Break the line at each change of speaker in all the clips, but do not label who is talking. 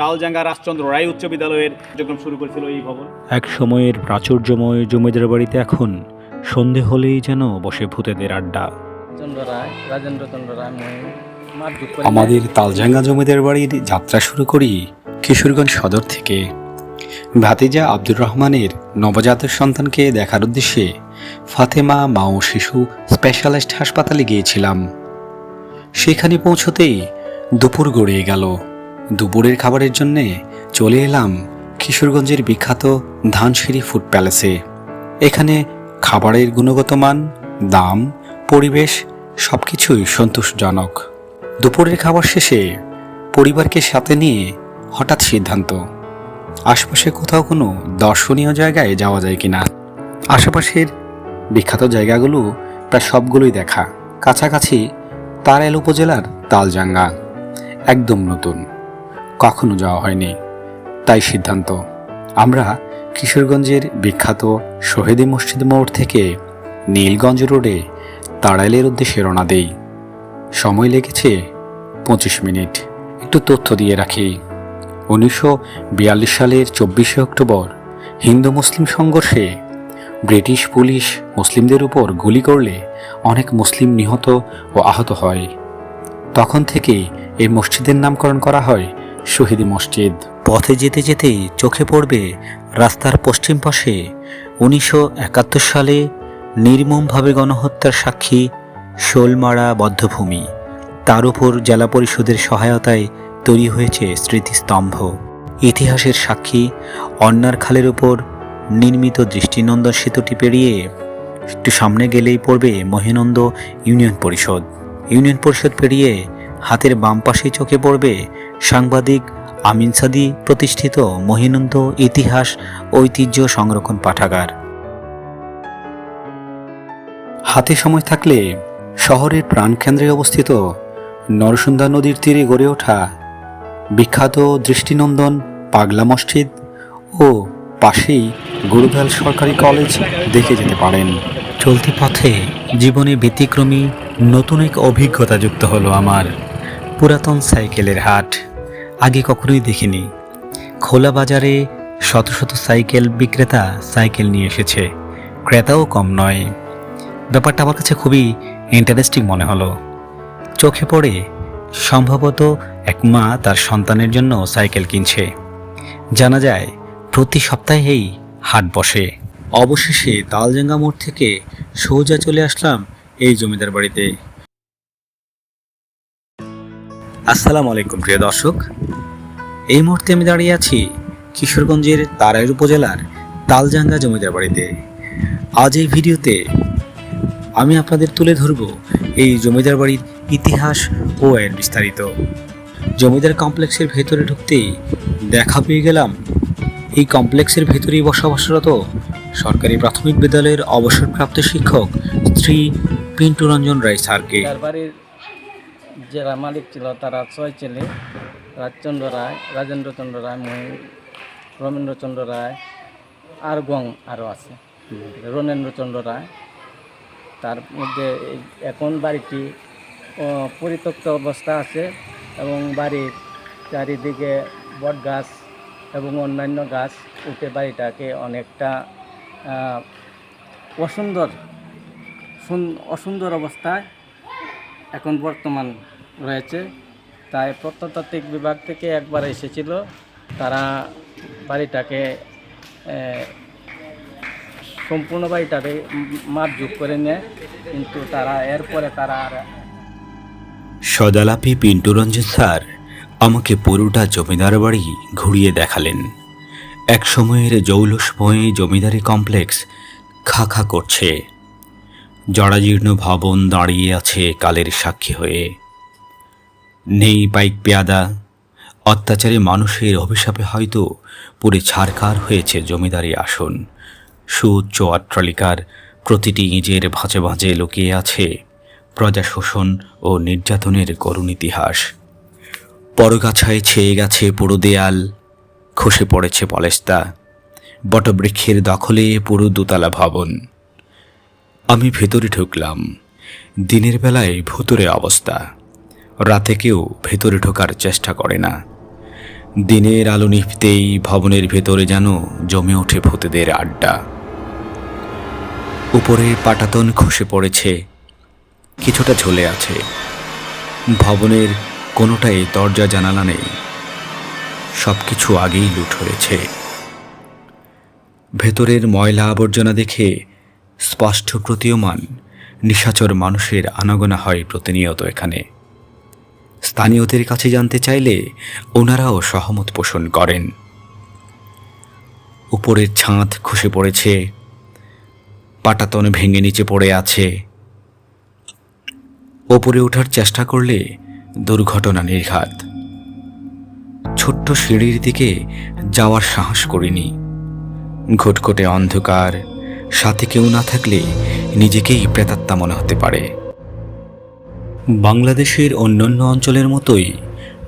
তালজাঙ্গা রাজচন্দ্র রায় উচ্চ বিদ্যালয়ের কার্যক্রম শুরু করেছিল এই ভবন।
এক সময়ের প্রাচুর্যময় জমিদার বাড়িতে এখন সন্ধে হলেই যেন বসে ভূতেদের আড্ডা। আমাদের তালজাঙ্গা জমিদার বাড়ির যাত্রা শুরু করি কিশোরগঞ্জ সদর থেকে। ভাতিজা আব্দুর রহমানের নবজাতক সন্তানকে দেখার উদ্দেশ্যে ফাতেমা মা ও শিশু স্পেশালিস্ট হাসপাতালে গিয়েছিলাম। সেখানে পৌঁছতেই দুপুর গড়িয়ে গেল। দুপুরের খাবারের জন্যে চলে এলাম কিশোরগঞ্জের বিখ্যাত ধানসিঁড়ি ফুড প্যালেসে। এখানে খাবারের গুণগত মান, দাম, পরিবেশ সব কিছুই সন্তোষজনক। দুপুরের খাবার শেষে পরিবারকে সাথে নিয়ে হঠাৎ সিদ্ধান্ত, আশপাশে কোথাও কোনো দর্শনীয় জায়গায় যাওয়া যায় কিনা? আশেপাশের বিখ্যাত জায়গাগুলো প্রায় সবগুলোই দেখা, কাছাকাছি তারাইল উপজেলার তালজাঙ্গা, একদম নতুন। কখনো যাওয়া হয়নি। তাই সিদ্ধান্ত, আমরা কিশোরগঞ্জের বিখ্যাত শহীদি মসজিদ মোড় থেকে নীলগঞ্জ রোডে তাড়াইলের উদ্দেশ্যে রওনা দেই। সময় লেগেছে পঁচিশ মিনিট। একটু তথ্য দিয়ে রাখি। উনিশশো বিয়াল্লিশ সালের চব্বিশে অক্টোবর হিন্দু মুসলিম সংঘর্ষে ব্রিটিশ পুলিশ মুসলিমদের উপর গুলি করলে অনেক মুসলিম নিহত ও আহত হয়। তখন থেকে এই মসজিদের নামকরণ করা হয় শহীদ মসজিদ। পথে যেতে যেতে চোখে পড়বে রাস্তার পশ্চিম পাশে উনিশশো একাত্তর সালে নির্মমভাবে গণহত্যার সাক্ষী শোলমারা বদ্ধভূমি। তার উপর জেলা পরিষদের সহায়তায় তৈরি হয়েছে স্মৃতিস্তম্ভ। ইতিহাসের সাক্ষী অন্যার খালের উপর নির্মিত দৃষ্টিনন্দন সেতুটি পেরিয়ে একটু সামনে গেলেই পড়বে মহিনন্দ ইউনিয়ন পরিষদ। ইউনিয়ন পরিষদ পেরিয়ে হাতের বাম পাশেই চোখে পড়বে সাংবাদিক আমিন সাদি প্রতিষ্ঠিত মহিনন্দ ইতিহাস ঐতিহ্য সংরক্ষণ পাঠাগার। হাতে সময় থাকলে শহরের প্রাণকেন্দ্রে অবস্থিত নরসুন্দা নদীর তীরে গড়ে ওঠা বিখ্যাত দৃষ্টিনন্দন পাগলা মসজিদ ও পাশেই গুরুদাল সরকারি কলেজ দেখে যেতে পারেন। চলতি পথে জীবনে ব্যতিক্রমী নতুন এক অভিজ্ঞতা যুক্ত হলো আমার পুরাতন সাইকেলের হাট। আগে কখনোই দেখিনি। খোলা বাজারে শত শত সাইকেল বিক্রেতা সাইকেল নিয়ে এসেছে। ক্রেতাও কম নয়। ব্যাপারটা আমার কাছে খুবই ইন্টারেস্টিং মনে হলো। চোখে পড়ে সম্ভবত এক মা তার সন্তানের জন্য সাইকেল কিনছে। জানা যায়, প্রতি সপ্তাহেই হাট বসে। অবশেষে তালজাঙ্গা মোড় থেকে সোজা চলে আসলাম এই জমিদার বাড়িতে। আসসালামু আলাইকুম, প্রিয় দর্শক। এই মুহূর্তে আমি দাঁড়িয়ে আছি কিশোরগঞ্জের তারাইল উপজেলার তালজাঙ্গা জমিদার বাড়িতে। আজ এই ভিডিওতে আমি আপনাদের তুলে ধরব এই জমিদার বাড়ির ইতিহাস ও এর বিস্তারিত। জমিদার কমপ্লেক্সের ভেতরে ঢুকতেই দেখা পেয়ে গেলাম, এই কমপ্লেক্সের ভেতরেই বসবাসরত সরকারি প্রাথমিক বিদ্যালয়ের অবসরপ্রাপ্ত শিক্ষক শ্রী পিন্টু রঞ্জন রায় স্যারকে।
যারা মালিক ছিল তারা ছয় ছেলে, রাজচন্দ্র রায়, রাজেন্দ্রচন্দ্র রায় মহিম রমেন্দ্রচন্দ্র রায় আর গং আরও আছে। রণেন্দ্রচন্দ্র রায়, তার মধ্যে এখন বাড়িটি পরিত্যক্ত অবস্থা আছে এবং বাড়ির চারিদিকে বট গাছ এবং অন্যান্য গাছ উঠে বাড়িটাকে অনেকটা অসুন্দর, সুন- অসুন্দর অবস্থায় এখন বর্তমান রয়েছে। তাই প্রত্নতাত্ত্বিক বিভাগ থেকে একবার এসেছিল। তারা বাড়িটাকে সম্পূর্ণ বাড়িটাকে মাপ যোগ করে নেয়। কিন্তু তারা, এরপরে তারা আর
সদালাপি পিন্টু রঞ্জন স্যার আমাকে পুরোটা জমিদার বাড়ি ঘুরিয়ে দেখালেন। এক সময়ের জৌলসময় জমিদারি কমপ্লেক্স খা খা করছে। জরাজীর্ণ ভবন দাঁড়িয়ে আছে কালের সাক্ষী হয়ে। নেই বাইক পেয়াদা। অত্যাচারে মানুষের অভিশাপে হয়তো পুরে ছারকার হয়েছে জমিদারি আসন। সুউচ্চ অট্টালিকার প্রতিটি ইঁজের ভাঁজে ভাঁজে লুকিয়ে আছে প্রজা শোষণ ও নির্যাতনের করুণ ইতিহাস। পরগাছায় ছেয়ে গেছে পুরো দেয়াল, খসে পড়েছে পলেস্তা। বটবৃক্ষের দখলে পুরো দোতলা ভবন। আমি ভেতরে ঢুকলাম। দিনের বেলায় ভুতুরে অবস্থা। রাতে কেউ ভেতরে ঢোকার চেষ্টা করে না। দিনের আলো নিভতেই ভবনের ভেতরে যেন জমে ওঠে ভূতেদের আড্ডা। উপরে পাটাতন খসে পড়েছে, কিছুটা ঝুলে আছে। ভবনের কোনোটাই দরজা, জানালা নেই। সব কিছু আগেই লুট হয়েছে। ভেতরের ময়লা আবর্জনা দেখে স্পষ্ট প্রতীয়মান, নিশাচর মানুষের আনাগোনা হয় প্রতিনিয়ত এখানে। স্থানীয়দের কাছে জানতে চাইলে ওনারাও সহমত পোষণ করেন। উপরের ছাদ খসে পড়েছে, পাটাতন ভেঙে নিচে পড়ে আছে। ওপরে ওঠার চেষ্টা করলে দুর্ঘটনা নির্ঘাত। ছোট্ট সিঁড়ির দিকে যাওয়ার সাহস করিনি। ঘটঘটে অন্ধকার, সাথে কেউ না থাকলে নিজেকেই প্রেতাত্মা মনে হতে পারে। বাংলাদেশের অন্যান্য অঞ্চলের মতোই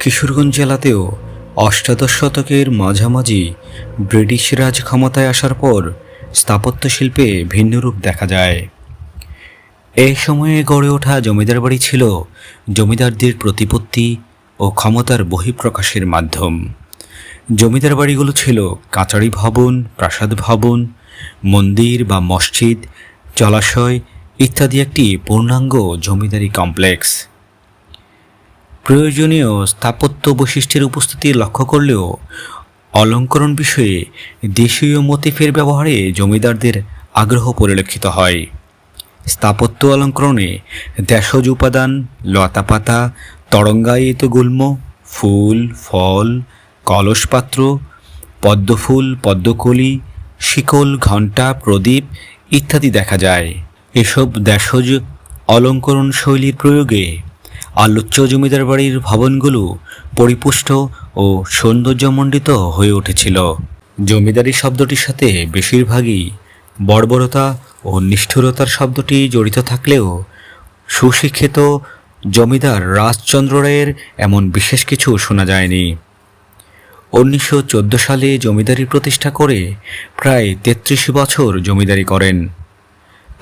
কিশোরগঞ্জ জেলাতেও অষ্টাদশ শতকের মাঝামাঝি ব্রিটিশ রাজ ক্ষমতায় আসার পর স্থাপত্য শিল্পে ভিন্ন রূপ দেখা যায়। এই সময়ে গড়ে ওঠা জমিদার বাড়ি ছিল জমিদারদের প্রতিপত্তি ও ক্ষমতার বহিঃপ্রকাশের মাধ্যম। জমিদার বাড়িগুলো ছিল কাচারি ভবন, প্রাসাদ ভবন, মন্দির বা মসজিদ, জলাশয় ইত্যাদি একটি পূর্ণাঙ্গ জমিদারি কমপ্লেক্স। প্রয়োজনীয় স্থাপত্য বৈশিষ্ট্যের উপস্থিতি লক্ষ্য করলেও অলঙ্করণ বিষয়ে দেশীয় মোতিফের ব্যবহারে জমিদারদের আগ্রহ পরিলক্ষিত হয়। স্থাপত্য অলঙ্করণে দেশজ উপাদান, লতাপাতা, তরঙ্গায়িত গুল্ম, ফুল, ফল, কলসপাত্র, পদ্মফুল, পদ্মকলি, শিকল, ঘণ্টা, প্রদীপ ইত্যাদি দেখা যায়। এসব দেশজ অলঙ্করণ শৈলীর প্রয়োগে আলোচ্য জমিদার বাড়ির ভবনগুলো পরিপুষ্ট ও সৌন্দর্যমণ্ডিত হয়ে উঠেছিল। জমিদারি শব্দটির সাথে বেশিরভাগই বর্বরতা ও নিষ্ঠুরতার শব্দটি জড়িত থাকলেও সুশিক্ষিত জমিদার রাজচন্দ্র রায়ের এমন বিশেষ কিছু শোনা যায়নি। উনিশশো চোদ্দ সালে জমিদারি প্রতিষ্ঠা করে প্রায় তেত্রিশ বছর জমিদারি করেন।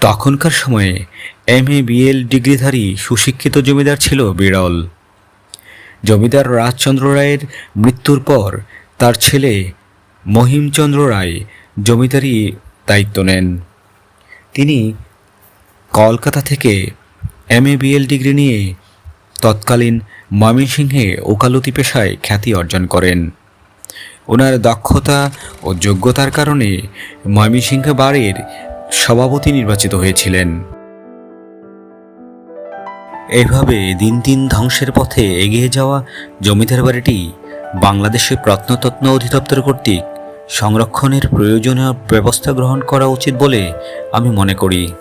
তখনকার সময়ে এম এ বিএল ডিগ্রিধারী সুশিক্ষিত জমিদার ছিল বিরল। জমিদার রাজচন্দ্র রায়ের মৃত্যুর পর তার ছেলে মহিমচন্দ্র রায় জমিদারি দায়িত্ব নেন। তিনি কলকাতা থেকে এম এ বিএল ডিগ্রি নিয়ে তৎকালীন ময়মনসিংহে ওকালতি পেশায় খ্যাতি অর্জন করেন। ওনার দক্ষতা ও যোগ্যতার কারণে ময়মনসিংহ বাড়ির সভাপতি নির্বাচিত হয়েছিলেন। এভাবে দিন দিন ধ্বংসের পথে এগিয়ে যাওয়া জমিদার বাড়িটি বাংলাদেশে প্রত্নতত্ন অধিদপ্তর কর্তৃক সংরক্ষণের প্রয়োজনীয় ব্যবস্থা গ্রহণ করা উচিত বলে আমি মনে করি।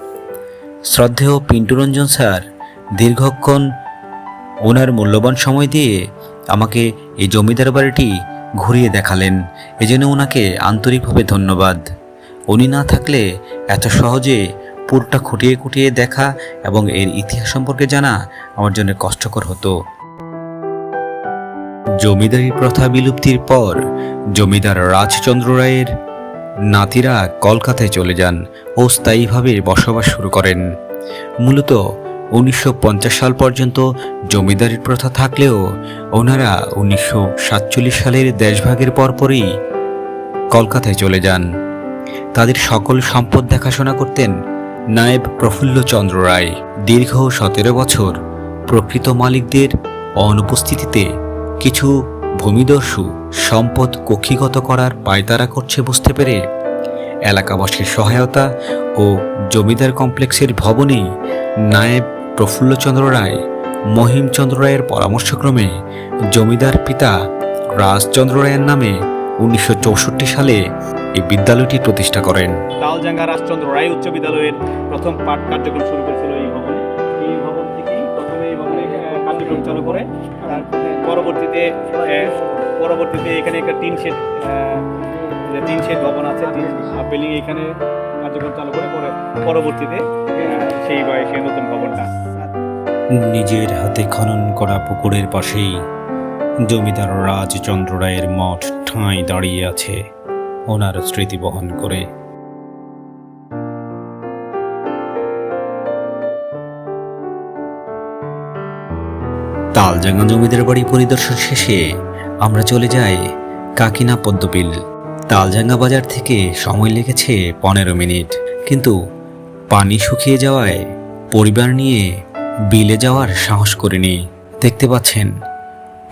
শ্রদ্ধেয় পিন্টুরঞ্জন স্যার, দীর্ঘক্ষণ ওনার মূল্যবান সময় দিয়ে আমাকে এই জমিদার বাড়িটি ঘুরিয়ে দেখালেন। এজন্য ওনাকে আন্তরিকভাবে ধন্যবাদ। উনি না থাকলে এত সহজে পুরটা খুঁটিয়ে খুঁটিয়ে দেখা এবং এর ইতিহাস সম্পর্কে জানা আমার জন্য কষ্টকর হতো। জমিদারি প্রথা বিলুপ্তির পর জমিদার রাজচন্দ্র রায়ের নাতিরা কলকাতায় চলে যান ও স্থায়ীভাবে বসবাস শুরু করেন। মূলত উনিশশো পঞ্চাশ সাল পর্যন্ত জমিদারির প্রথা থাকলেও ওনারা উনিশশো সাতচল্লিশ সালের দেশভাগের পরপরই কলকাতায় চলে যান। তাদের সকল সম্পদ দেখাশোনা করতেন নায়েব প্রফুল্লচন্দ্র রায়। দীর্ঘ সতেরো বছর প্রকৃত মালিকদের অনুপস্থিতিতে কিছু ভূমিদস্যু সম্পদ কক্ষিগত করার পায়তারা করছে বুঝতে পেরে এলাকাবাসীর সহায়তা ও জমিদার কমপ্লেক্সের ভবনেই নায়েব প্রফুল্লচন্দ্র রায়, মহিমচন্দ্র রায়ের পরামর্শক্রমে জমিদার পিতা রাজচন্দ্র রায়ের নামে উনিশশো চৌষট্টি সালে এই বিদ্যালয়টি প্রতিষ্ঠা করেন।
তালজাঙ্গা রাজচন্দ্র রায় উচ্চ বিদ্যালয়ের প্রথম পাঠ কার্যক্রম শুরু করেছিল এই ভবনে। এই ভবন থেকেই প্রথমে এই ভবনে কার্যক্রম চালু করে। তারপরে পরবর্তীতে পরবর্তীতে এখানে একটা টিন শেড টিন শেড ভবন আছে টিন বিল্ডিং এখানে কার্যক্রম চালু করে। পরে পরবর্তীতে সেই বয়সে নতুন ভবনটা।
নিজের হাতে খনন করা পুকুরের পাশেই জমিদার রাজচন্দ্র রায়ের মঠ ঠাঁই দাঁড়িয়ে আছে। ওনার স্মৃতি বহন করে। তালজাঙ্গা জমিদার বাড়ি পরিদর্শন শেষে আমরা চলে যাই কাকিনা পদ্মবিল। তালজাঙ্গা বাজার থেকে সময় লেগেছে পনেরো মিনিট। কিন্তু পানি শুকিয়ে যাওয়ায় পরিবার নিয়ে বিলে যাওয়ার সাহস করিনি। দেখতে পাচ্ছেন,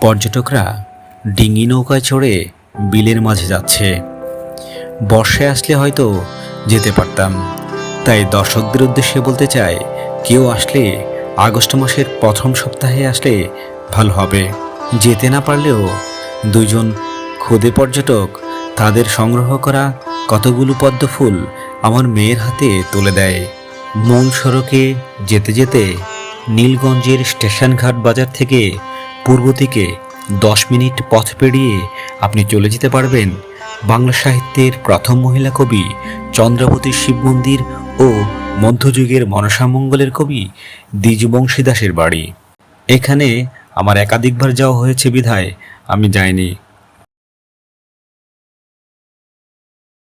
পর্যটকরা ডিঙি নৌকায় চড়ে বিলের মাঝে যাচ্ছে। বর্ষায় আসলে হয়তো যেতে পারতাম। তাই দর্শকদের উদ্দেশ্যে বলতে চাই, কেউ আসলে আগস্ট মাসের প্রথম সপ্তাহে আসলে ভালো হবে। যেতে না পারলেও দুজন খুদে পর্যটক তাদের সংগ্রহ করা কতগুলো পদ্ম ফুল আমার মেয়ের হাতে তুলে দেয়। মূল সড়কে যেতে যেতে নীলগঞ্জের স্টেশনঘাট বাজার থেকে পূর্ব দিকে দশ মিনিট পথ পেরিয়ে আপনি চলে যেতে পারবেন বাংলা সাহিত্যের প্রথম মহিলা কবি চন্দ্রাবতী শিব মন্দির ও মধ্যযুগের মনসামঙ্গলের কবি দ্বিজবংশী দাসের বাড়ি। এখানে আমার একাধিকবার যাওয়া হয়েছে বিধায়, আমি যাইনি।